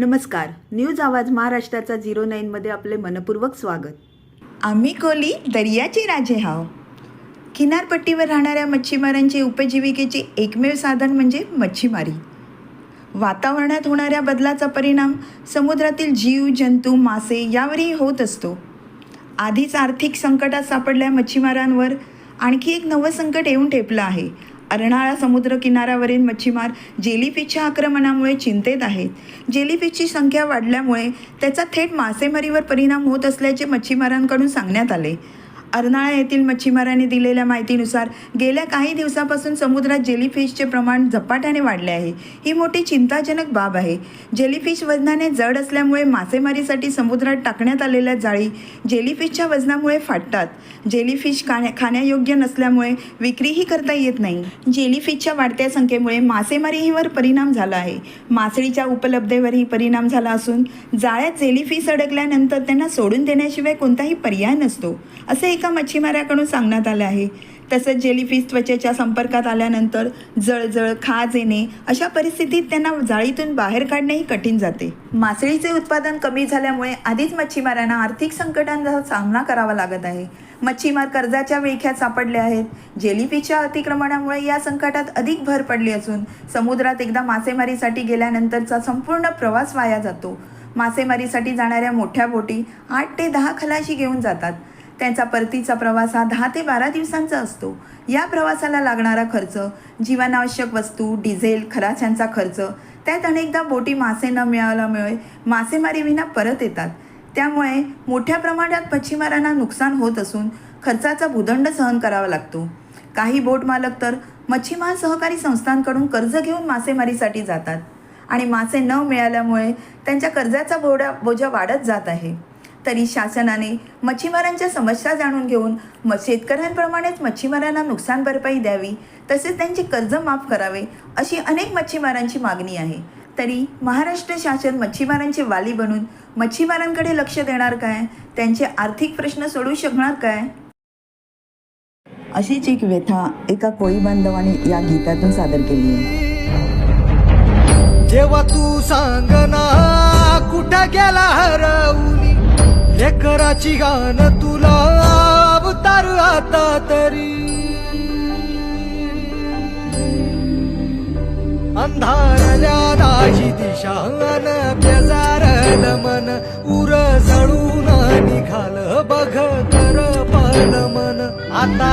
नमस्कार. न्यूज आवाज महाराष्ट्राचा झिरो नाईनमध्ये आपले मनपूर्वक स्वागत. आम्ही कोली दर्याचे राजे हाव किनारपट्टीवर राहणाऱ्या मच्छीमारांचे उपजीविकेचे एकमेव साधन म्हणजे मच्छीमारी. वातावरणात होणाऱ्या बदलाचा परिणाम समुद्रातील जीव जंतू मासे यावरही होत असतो. आधीच आर्थिक संकटात सापडल्या मच्छीमारांवर आणखी एक नवं संकट येऊन ठेपलं आहे. अर्नाळा समुद्र किनाऱ्यावरील मच्छीमार जेलीफिशच्या आक्रमणामुळे चिंतेत आहेत. जेलीफिशची संख्या वाढल्यामुळे त्याचा थेट मासेमारीवर परिणाम होत असल्याचे मच्छीमारांकडून सांगण्यात आले. अर्नाळा येथील मच्छीमारांनी दिलेल्या माहितीनुसार गेल्या काही दिवसापासून समुद्रात जेलीफिशचे प्रमाण झपाट्याने वाढले आहे. ही मोठी चिंताजनक बाब आहे. जेलीफिश वजनाने जड असल्यामुळे मासेमारीसाठी समुद्रात टाकण्यात आलेल्या जाळी जेलीफिशच्या वजनामुळे फाटतात. जेलीफिश खाण्या खाण्यायोग्य नसल्यामुळे विक्रीही करता येत नाही. जेलीफिशच्या वाढत्या संख्येमुळे मासेमारीवर परिणाम झाला आहे. मासळीच्या उपलब्धेवरही परिणाम झाला असून जाळ्यात जेलीफिश अडकल्यानंतर त्यांना सोडून देण्याशिवाय कोणताही पर्याय नसतो असे एका मच्छीमाराकडून सांगण्यात आले आहे. तसंच जेलीफिश त्वचेच्या संपर्कात आल्यानंतर जळजळ खाज येणे अशा परिस्थितीत त्यांना जाळीतून बाहेर काढणेही कठीण जाते. मासळीचे उत्पादन कमी झाल्यामुळे आधीच मच्छीमारांना आर्थिक संकटांचा सामना करावा लागत आहे. मच्छीमार कर्जाच्या विळख्यात सापडले आहेत. जेलीफिशच्या अतिक्रमणामुळे या संकटात अधिक भर पडली असून समुद्रात एकदा मासेमारीसाठी गेल्यानंतरचा संपूर्ण प्रवास वाया जातो. मासेमारीसाठी जाणाऱ्या मोठ्या बोटी आठ ते दहा खलाशी घेऊन जातात. त्यांचा परतीचा प्रवास हा दहा ते बारा दिवसांचा असतो. या प्रवासाला लागणारा खर्च जीवनावश्यक वस्तू डिझेल खराच्यांचा खर्च त्यात अनेकदा बोटी मासे न मिळाल्यामुळे मासेमारीविना परत येतात. त्यामुळे मोठ्या प्रमाणात मच्छीमारांना नुकसान होत असून खर्चाचा भूदंड सहन करावा लागतो. काही बोट मालक तर मच्छीमार सहकारी संस्थांकडून कर्ज घेऊन मासेमारीसाठी जातात आणि मासे न मिळाल्यामुळे त्यांच्या कर्जाचा बोडा बोजा वाढत जात आहे. तरी शासनाने मच्छीमारांच्या समस्या जाणून घेऊन म शेतकऱ्यांप्रमाणेच मच्छीमारांना नुकसान भरपाई द्यावी तसेच त्यांचे कर्ज माफ करावे अशी अनेक मच्छीमारांची मागणी आहे. तरी महाराष्ट्र शासन मच्छीमारांचे वाली बनून मच्छीमारांकडे लक्ष देणार काय? त्यांचे आर्थिक प्रश्न सोडवू शकणार काय? अशीच एक व्यथा एका कोळी बांधवाने या गीतातून सादर केली आहे. जेव्हा तू सांग ना कुठं गेला हरवली? लेकराची गाण तुला अवतार आता तरी. अंधारल्या दाजी दिशा अन बेजारल मन उर जळून निघाल बघ तर पाल मन. आता